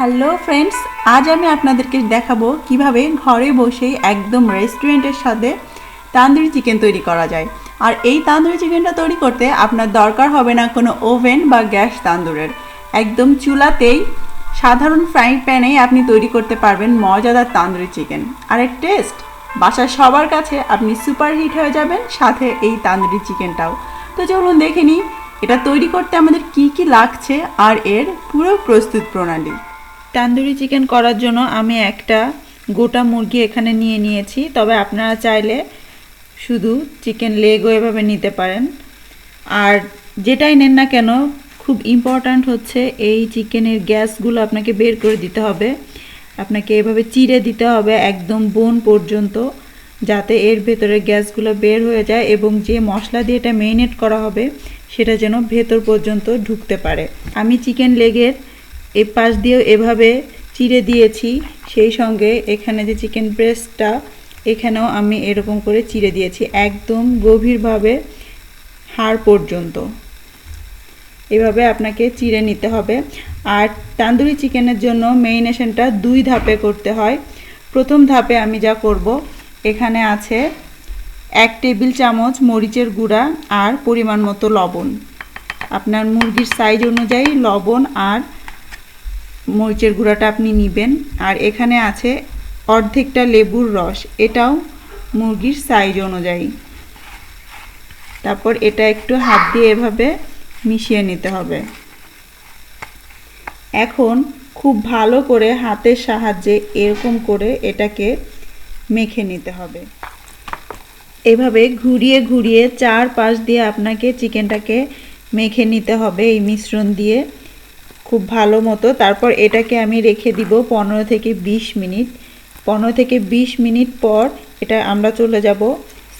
Hello friends আজ আমি আপনাদেরকে দেখাবো কীভাবে ঘরে বসেই একদম রেস্টুরেন্টের সাথে তান্দুরি চিকেন তৈরি করা যায়। আর এই তান্দুরি চিকেনটা তৈরি করতে আপনার দরকার হবে না কোনো ওভেন বা গ্যাস তান্দুরের। একদম চুলাতেই সাধারণ ফ্রাই প্যানেই আপনি তৈরি করতে পারবেন মজাদার তান্দুরি চিকেন। আর এর টেস্ট বাসার সবার কাছে আপনি সুপার হিট হয়ে যাবেন সাথে এই তান্দুরি চিকেনটাও। তো চলুন দেখে নিই, এটা তৈরি করতে আমাদের কি কি লাগছে আর এর পুরো প্রস্তুত প্রণালী। তান্দুরি চিকেন করার জন্য আমি একটা গোটা মুরগি এখানে নিয়ে নিয়েছি। তবে আপনারা চাইলে শুধু চিকেন লেগও এভাবে নিতে পারেন। আর যেটাই নেন না কেন, খুব ইম্পর্ট্যান্ট হচ্ছে এই চিকেনের গ্যাসগুলো আপনাকে বের করে দিতে হবে। আপনাকে এভাবে চিড়ে দিতে হবে একদম বোন পর্যন্ত, যাতে এর ভেতরে গ্যাসগুলো বের হয়ে যায় এবং যে মশলা দিয়ে এটা মেরিনেট করা হবে, সেটা যেন ভেতর পর্যন্ত ঢুকতে পারে। আমি চিকেন লেগের এই পাশ দিয়েও এভাবে চিড়ে দিয়েছি, সেই সঙ্গে এখানে যে চিকেন ব্রেস্টটা এখানেও আমি এরকম করে চিড়ে দিয়েছি, একদম গভীরভাবে হাড় পর্যন্ত। এভাবে আপনাকে চিড়ে নিতে হবে। আর তান্দুরি চিকেনের জন্য মেরিনেশনটা দুই ধাপে করতে হয়। প্রথম ধাপে আমি যা করব, এখানে আছে এক টেবিল চামচ মরিচের গুঁড়া আর পরিমাণ মতো লবণ। আপনার মুরগির সাইজ অনুযায়ী লবণ আর মরিচের গুঁড়াটা আপনি নেবেন। আর এখানে আছে অর্ধেকটা লেবুর রস। এটাও মুরগির সাইজ অনুযায়ী। তারপর এটা একটু হাত দিয়ে এভাবে মিশিয়ে নিতে হবে। এখন খুব ভালো করে হাতের সাহায্যে এরকম করে এটাকে মেখে নিতে হবে। এভাবে ঘুরিয়ে ঘুরিয়ে চার পাশ দিয়ে আপনাকে চিকেনটাকে মেখে নিতে হবে এই মিশ্রণ দিয়ে। খুব ভালো মতো। তারপর এটাকে আমি রেখে দিব পনেরো থেকে বিশ মিনিট। পনেরো থেকে বিশ মিনিট পর এটা আমরা চলে যাব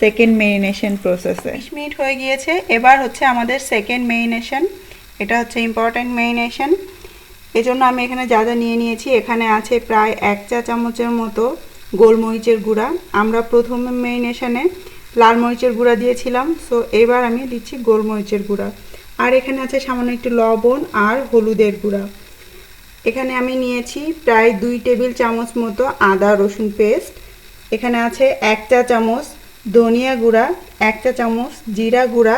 সেকেন্ড মেরিনেশন প্রসেসে বিশ মিনিট হয়ে গিয়েছে। এবার হচ্ছে আমাদের সেকেন্ড মেরিনেশন এটা হচ্ছে ইম্পর্ট্যান্ট মেরিনেশন এজন্য আমি এখানে যা যা নিয়ে নিয়েছি, এখানে আছে প্রায় এক চা চামচের মতো গোলমরিচের গুঁড়া। আমরা প্রথমে মেরিনেশনে লাল মরিচের গুঁড়া দিয়েছিলাম। সো এবার আমি দিচ্ছি গোলমরিচের গুঁড়া। আর এখানে আছে সামান্য একটু লবণ আর হলুদের গুঁড়া। এখানে আমি নিয়েছি প্রায় দুই টেবিল চামচ মতো আদা রসুন পেস্ট। এখানে আছে এক চা চামচ ধনিয়া গুঁড়া, এক চা চামচ জিরা গুঁড়া,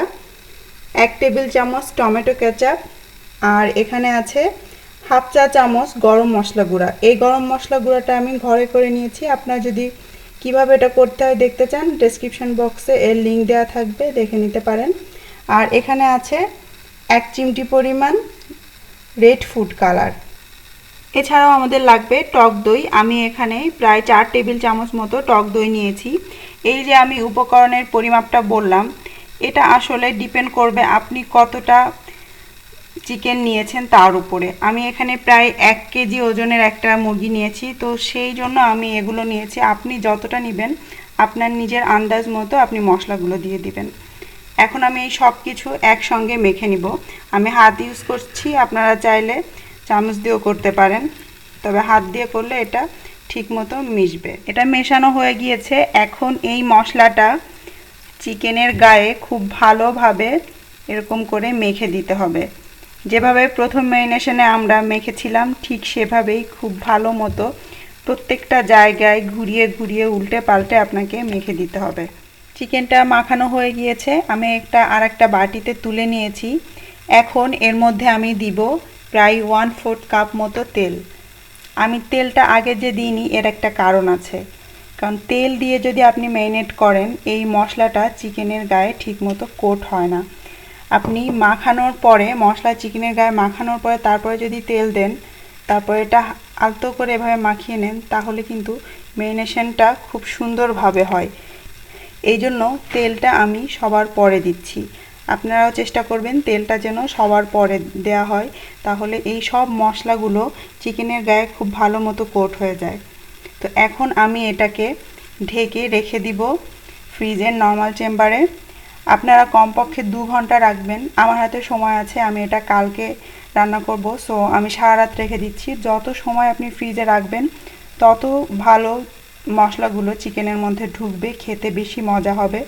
এক টেবিল চামচ টমেটো কেচাপ আর এখানে আছে হাফ চা চামচ গরম মশলা গুঁড়া। এই গরম মশলা গুঁড়াটা আমি ঘরে করে নিয়েছি। আপনার যদি কীভাবে এটা করতে হয় দেখতে চান ডেসক্রিপশন বক্সে এর লিঙ্ক দেওয়া থাকবে, দেখে নিতে পারেন। আর এখানে আছে এক চিমটি পরিমাণ রেড ফুড কালার। এছাড়াও আমাদের লাগবে টক দই। আমি এখানে প্রায় চার টেবিল চামচ মতো টক দই নিয়েছি। এই যে আমি উপকরণের পরিমাপটা বললাম, এটা আসলে ডিপেন্ড করবে আপনি কতটা চিকেন নিয়েছেন তার উপরে। আমি এখানে প্রায় এক কেজি ওজনের একটা মুরগি নিয়েছি, তো সেই জন্য আমি এগুলো নিয়েছি। আপনি যতটা নেবেন, আপনার নিজের আন্দাজ মতো আপনি মশলাগুলো দিয়ে দিবেন। এখন আমি এই সব কিছু একসঙ্গে মেখে নিব। আমি হাত ইউজ করছি, আপনারা চাইলে চামচ দিয়েও করতে পারেন। তবে হাত দিয়ে করলে এটা ঠিক মতো মিশবে। এটা মেশানো হয়ে গিয়েছে। এখন এই মশলাটা চিকেনের গায়ে খুব ভালোভাবে এরকম করে মেখে দিতে হবে। যেভাবে প্রথম ম্যারিনেশনে আমরা মেখেছিলাম, ঠিক সেভাবেই খুব ভালো মতো প্রত্যেকটা জায়গায় ঘুরিয়ে ঘুরিয়ে উল্টে পাল্টে আপনাকে মেখে দিতে হবে। চিকেনটা মাখানো হয়ে গিয়েছে। আমি একটা আর একটা বাটিতে তুলে নিয়েছি। এখন এর মধ্যে আমি দিব প্রায় ওয়ান ফোর্থ কাপ মতো তেল। আমি তেলটা আগে যে দিইনি, এর একটা কারণ আছে। কারণ তেল দিয়ে যদি আপনি ম্যারিনেট করেন, এই মশলাটা চিকেনের গায়ে ঠিকমতো কোট হয় না। আপনি মাখানোর পরে, মশলা চিকেনের গায়ে মাখানোর পরে, তারপরে যদি তেল দেন, তারপরে এটা আলতো করে এভাবে মাখিয়ে নেন, তাহলে কিন্তু ম্যারিনেশনটা খুব সুন্দরভাবে হয়। এই জন্য তেলটা আমি সবার পরে দিচ্ছি। আপনারাও চেষ্টা করবেন তেলটা যেন সবার পরে দেয়া হয়, তাহলে এই সব মশলাগুলো চিকেনের গায়ে খুব ভালো মতো কোট হয়ে যায়। তো এখন আমি এটাকে ঢেকে রেখে দিব ফ্রিজের নর্মাল চেম্বারে। আপনারা কমপক্ষে দু ঘণ্টা রাখবেন। আমার হাতে সময় আছে, আমি এটা কালকে রান্না করব। সো আমি সারা রাত রেখে দিচ্ছি। যত সময় আপনি ফ্রিজে রাখবেন, তত ভালো মশলাগুলো চিকেনের মধ্যে ঢুকবে, খেতে বেশি মজা হবে।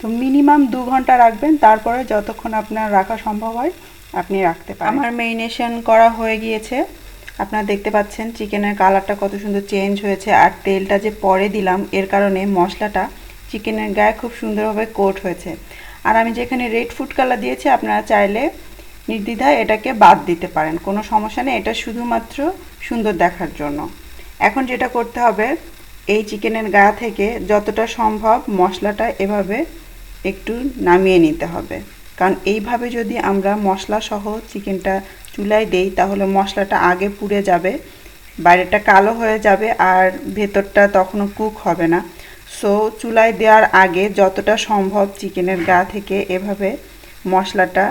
তো মিনিমাম দু ঘণ্টা রাখবেন, তারপরে যতক্ষণ আপনার রাখা সম্ভব হয়, আপনি রাখতে পারেন। আমার মেরিনেশন করা হয়ে গিয়েছে। আপনারা দেখতে পাচ্ছেন চিকেনের কালারটা কত সুন্দর চেঞ্জ হয়েছে, আর তেলটা যে পরে দিলাম, এর কারণে মশলাটা চিকেনের গায়ে খুব সুন্দরভাবে কোট হয়েছে। আর আমি যেখানে রেড ফুড কালার দিয়েছি, আপনারা চাইলে নির্দ্বিধায় এটাকে বাদ দিতে পারেন। কোনো সমস্যা নেই, এটা শুধুমাত্র সুন্দর দেখার জন্য। এখন যেটা করতে হবে এই চিকেনের গা থেকে যতটা সম্ভব মশলাটা এভাবে একটু নামিয়ে নিতে হবে। কারণ এইভাবে যদি আমরা মশলা সহ চিকেনটা চুলায় দেই, তাহলে মশলাটা আগে পুড়ে যাবে, বাইরেটা কালো হয়ে যাবে আর ভেতরটা তখনও কুক হবে না। সো চুলায় দেওয়ার আগে যতটা সম্ভব চিকেনের গা থেকে এভাবে মশলাটা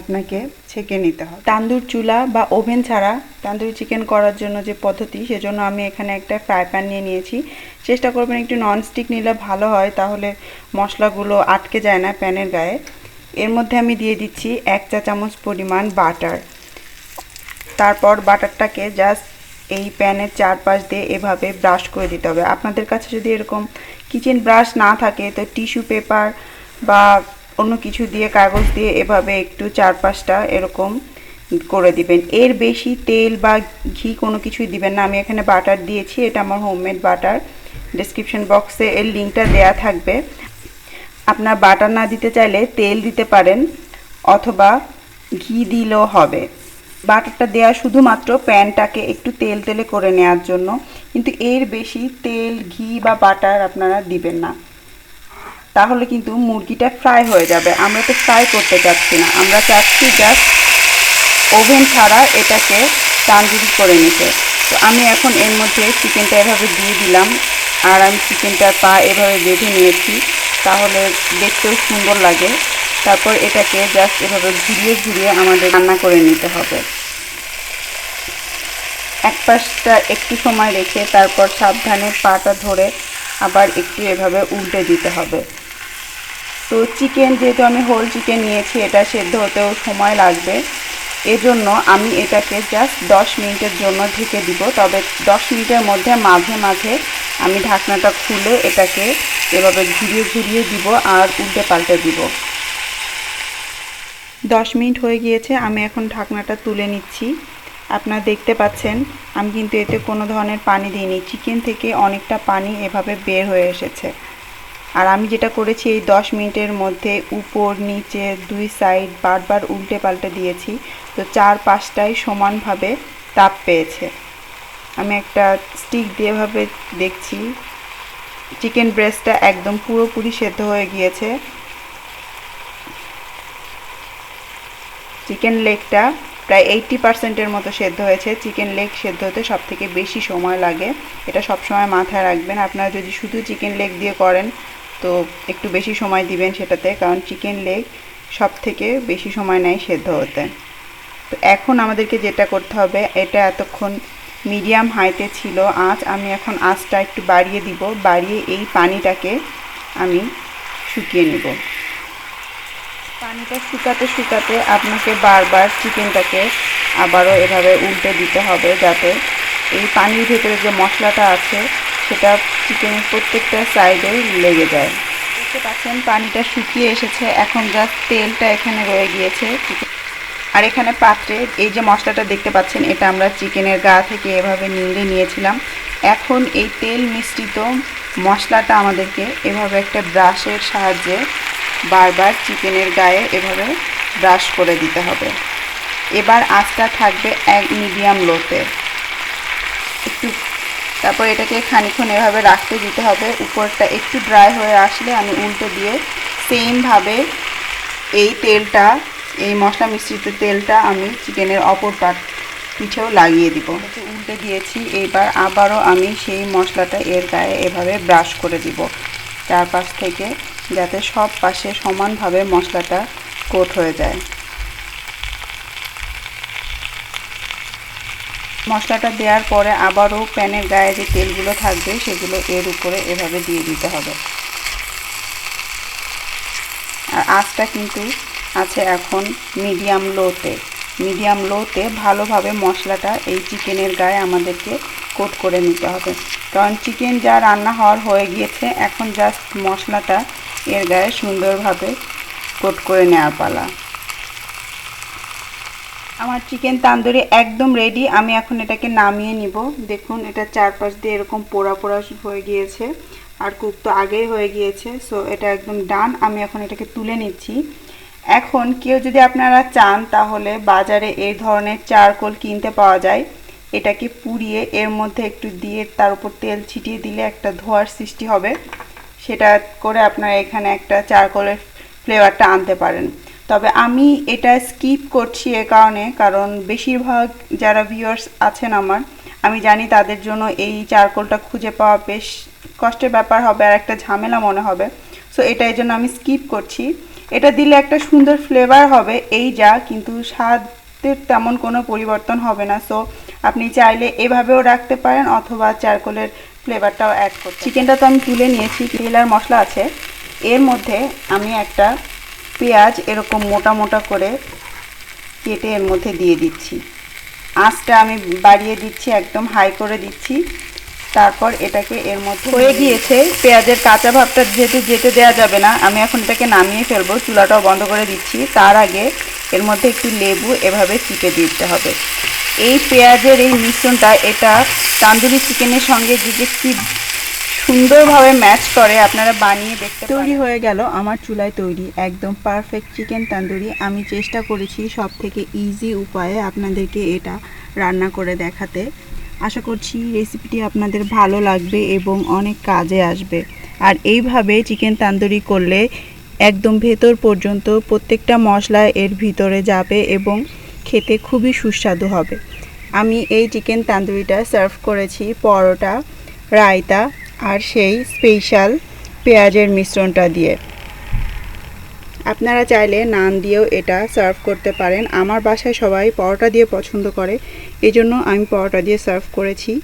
আপনাকে ছেঁকে নিতে হবে। তান্দুর চুলা বা ওভেন ছাড়া তান্দুরি চিকেন করার জন্য যে পদ্ধতি, সেজন্য আমি এখানে একটা ফ্রাই প্যান নিয়ে নিয়েছি। চেষ্টা করবেন একটু ননস্টিক নিলে ভালো হয়, তাহলে মশলাগুলো আটকে যায় না প্যানের গায়ে। এর মধ্যে আমি দিয়ে দিচ্ছি এক চা চামচ পরিমাণ বাটার তারপর বাটারটাকে জাস্ট এই প্যানের চারপাশ দিয়ে এভাবে ব্রাশ করে দিতে হবে। আপনাদের কাছে যদি এরকম কিচেন ব্রাশ না থাকে, তো টিস্যু পেপার বা অন্য কিছু দিয়ে, কাগজ দিয়ে এভাবে একটু চারপাশটা এরকম করে দিবেন। এর বেশি তেল বা ঘি কোনো কিছুই দিবেন না। আমি এখানে বাটার দিয়েছি। এটা আমার হোমমেড বাটার। ডিসক্রিপশন বক্সে এর লিঙ্কটা দেয়া থাকবে। আপনার বাটার না দিতে চাইলে তেল দিতে পারেন অথবা ঘি দিলেও হবে। বাটারটা দেওয়া শুধুমাত্র প্যানটাকে একটু তেল তেলে করে নেওয়ার জন্য। কিন্তু এর বেশি তেল, ঘি বা বাটার আপনারা দিবেন না। তাহলে কিন্তু মুরগিটা ফ্রাই হয়ে যাবে। আমরা তো ফ্রাই করতে চাচ্ছি না। আমরা চাচ্ছি জাস্ট ওভেন ছাড়া এটাকে তান্দুরি করে নিতে। তো আমি এখন এর মধ্যে চিকেনটা এভাবে দিয়ে দিলাম। আর আমি চিকেনটার পা এভাবে বেঁধে নিয়েছি। তাহলে দেখতেও সুন্দর লাগে। তারপর এটাকে জাস্ট এভাবে ঘুরিয়ে ঘুরিয়ে আমাদের রান্না করে নিতে হবে। এক পাশটা একটু সময় রেখে তারপর সাবধানে পাটা ধরে আবার একটু এভাবে উল্টে দিতে হবে। তো চিকেন যেহেতু আমি হোল চিকেন নিয়েছি, এটা সেদ্ধ হতেও সময় লাগবে। এজন্য আমি এটাকে জাস্ট দশ মিনিটের জন্য ঢেকে দিব। তবে দশ মিনিটের মধ্যে মাঝে মাঝে আমি ঢাকনাটা খুলে এটাকে এভাবে ঘুরিয়ে ঘুরিয়ে দিব আর উল্টে পাল্টে দিব। দশ মিনিট হয়ে গিয়েছে, আমি এখন ঢাকনাটা তুলে নিচ্ছি। আপনারা দেখতে পাচ্ছেন, আমি কিন্তু এতে কোনো ধরনের পানি দিইনি। চিকেন থেকে অনেকটা পানি এভাবে বের হয়ে এসেছে। আর আমি যেটা করেছি, এই দশ মিনিটের মধ্যে উপর, নিচে, দুই সাইড বারবার উল্টে পাল্টে দিয়েছি। তো চার পাঁচটাই সমানভাবে তাপ পেয়েছে। আমি একটা স্টিক দিয়ে ভাবে দেখছি। চিকেন ব্রেস্টটা একদম পুরোপুরি সেদ্ধ হয়ে গিয়েছে। চিকেন লেগটা প্রায় এইটটি পার্সেন্টের মতো সেদ্ধ হয়েছে। চিকেন লেগ সেদ্ধ হতে সব থেকে বেশি সময় লাগে। এটা সব সময় মাথায় রাখবেন। আপনারা যদি শুধু চিকেন লেগ দিয়ে করেন তো একটু বেশি সময় দিবেন সেটাতে, কারণ চিকেন লেগ সব থেকে বেশি সময় নেয় সেদ্ধ হতে। তো এখন আমাদেরকে যেটা করতে হবে, এটা এতক্ষণ মিডিয়াম হাইতে ছিল আঁচ আমি এখন আঁচটা একটু বাড়িয়ে দিব, বাড়িয়ে এই পানিটাকে আমি শুকিয়ে নেব। পানিটা শুকাতে শুকাতে আপনাকে বারবার চিকেনটাকে আবারও এভাবে উল্টে দিতে হবে, যাতে এই পানির ভেতরে যে মশলাটা আছে সেটা চিকেনের প্রত্যেকটা সাইডে লেগে যায়। দেখতে পাচ্ছেন, পানিটা শুকিয়ে এসেছে। এখন জাস্ট তেলটা এখানে রয়ে গিয়েছে। আর এখানে পাত্রে এই যে মশলাটা দেখতে পাচ্ছেন, এটা আমরা চিকেনের গা থেকে এভাবে নিংড়ে নিয়েছিলাম। এখন এই তেল মিশ্রিত মশলাটা আমাদেরকে এভাবে একটা ব্রাশের সাহায্যে বারবার চিকেনের গায়ে এভাবে ব্রাশ করে দিতে হবে। এবার আঁচটা থাকবে এক মিডিয়াম লোতে একটু তারপর এটাকে খানিক্ষণ এভাবে রাখতে দিতে হবে। উপরটা একটু ড্রাই হয়ে আসলে আমি উল্টে দিয়ে সেমভাবে এই তেলটা, এই মশলা মিশ্রিত তেলটা আমি চিকেনের অপর পাট পিঠেও লাগিয়ে দিব। উল্টে দিয়েছি। এবার আবারও আমি সেই মশলাটা এর গায়ে এভাবে ব্রাশ করে দিব। চারপাশ থেকে যাতে সব পাশে সমানভাবে মশলাটা কোট হয়ে যায়। মশলাটা দেওয়ার পরে আবারও প্যানের গায়ে যে তেলগুলো থাকবে, সেগুলো এর উপরে এভাবে দিয়ে দিতে হবে। আর আঁচটা কিন্তু আছে এখন মিডিয়াম লোতে। মিডিয়াম লোতে ভালোভাবে মশলাটা এই চিকেনের গায়ে আমাদেরকে কোট করে নিতে হবে। কারণ চিকেন যা রান্না হওয়ার হয়ে গিয়েছে, এখন জাস্ট মশলাটা এর গায়ে সুন্দরভাবে কোট করে নেওয়ার পালা। আমার চিকেন তান্দুরি একদম রেডি আমি এখন এটাকে নামিয়ে নিব। দেখুন, এটা চারপাশ দিয়ে এরকম পোড়া পোড়া হয়ে গিয়েছে। আর কুক তো আগেই হয়ে গিয়েছে সো এটা একদম ডান আমি এখন এটাকে তুলে নিচ্ছি। এখন কেউ যদি আপনারা চান, তাহলে বাজারে এই ধরনের চারকোল কিনতে পাওয়া যায়। এটাকে পুড়িয়ে এর মধ্যে একটু দিয়ে তার উপর তেল ছিটিয়ে দিলে একটা ধোয়ার সৃষ্টি হবে। সেটা করে আপনারা এখানে একটা চারকোলের ফ্লেভারটা আনতে পারেন। তবে আমি এটা স্কিপ করছি এ কারণে, কারণ বেশিরভাগ যারা ভিউয়ার্স আছেন আমার, আমি জানি তাদের জন্য এই চারকোলটা খুঁজে পাওয়া বেশ কষ্টের ব্যাপার হবে আর একটা ঝামেলা মনে হবে। সো এটা এই জন্য আমি স্কিপ করছি। এটা দিলে একটা সুন্দর ফ্লেভার হবে, এই যা, কিন্তু স্বাদের তেমন কোনো পরিবর্তন হবে না। সো আপনি চাইলে এভাবেও রাখতে পারেন অথবা চারকোলের ফ্লেভারটাও অ্যাড করতে চিকেনটা তো আমি তুলে নিয়েছি, তেল আর মশলা আছে। এর মধ্যে আমি একটা পেঁয়াজ এরকম মোটা মোটা করে কেটে এর মধ্যে দিয়ে দিচ্ছি। আঁচটা আমি বাড়িয়ে দিচ্ছি, একদম হাই করে দিচ্ছি। তারপর এটাকে এর মধ্যে হয়ে গিয়েছে। পেঁয়াজের কাঁচা ভাবটা যেহেতু যেতে দেওয়া যাবে না, আমি এখন এটাকে নামিয়ে ফেলব, চুলাটাও বন্ধ করে দিচ্ছি। তার আগে এর মধ্যে একটু লেবু এভাবে চিপে দিতে হবে। এই পেঁয়াজের এই মিশ্রণটা, এটা তান্দুরি চিকেনের সঙ্গে যে কি সুন্দরভাবে ম্যাচ করে, আপনারা বানিয়ে দেখতে তৈরি হয়ে গেল আমার চুলায় তৈরি একদম পারফেক্ট চিকেন তান্দুরি আমি চেষ্টা করেছি সব থেকে ইজি উপায়ে আপনাদেরকে এটা রান্না করে দেখাতে। আশা করছি রেসিপিটি আপনাদের ভালো লাগবে এবং অনেক কাজে আসবে। আর এইভাবে চিকেন তান্দুরি করলে একদম ভেতর পর্যন্ত প্রত্যেকটা মশলা এর ভিতরে যাবে এবং খেতে খুবই সুস্বাদু হবে। আমি এই চিকেন তান্দুরিটা সার্ভ করেছি, পরোটা, রায়তা আর সেই স্পেশাল পেঁয়াজের মিশ্রণটা দিয়ে। আপনারা চাইলে নান দিয়েও এটা সার্ভ করতে পারেন। আমার বাসায় সবাই পরোটা দিয়ে পছন্দ করে এই জন্য আমি পরোটা দিয়ে সার্ভ করেছি।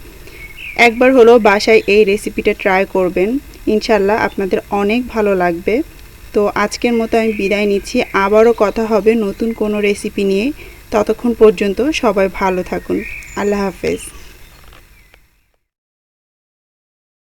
একবার হলো বাসায় এই রেসিপিটা ট্রাই করবেন। ইনশাল্লাহ আপনাদের অনেক ভালো লাগবে। তো আজকের মতো আমি বিদায় নিচ্ছি। আবারও কথা হবে নতুন কোনো রেসিপি নিয়ে। ততক্ষণ পর্যন্ত সবাই ভালো থাকুন। আল্লাহ হাফেজ।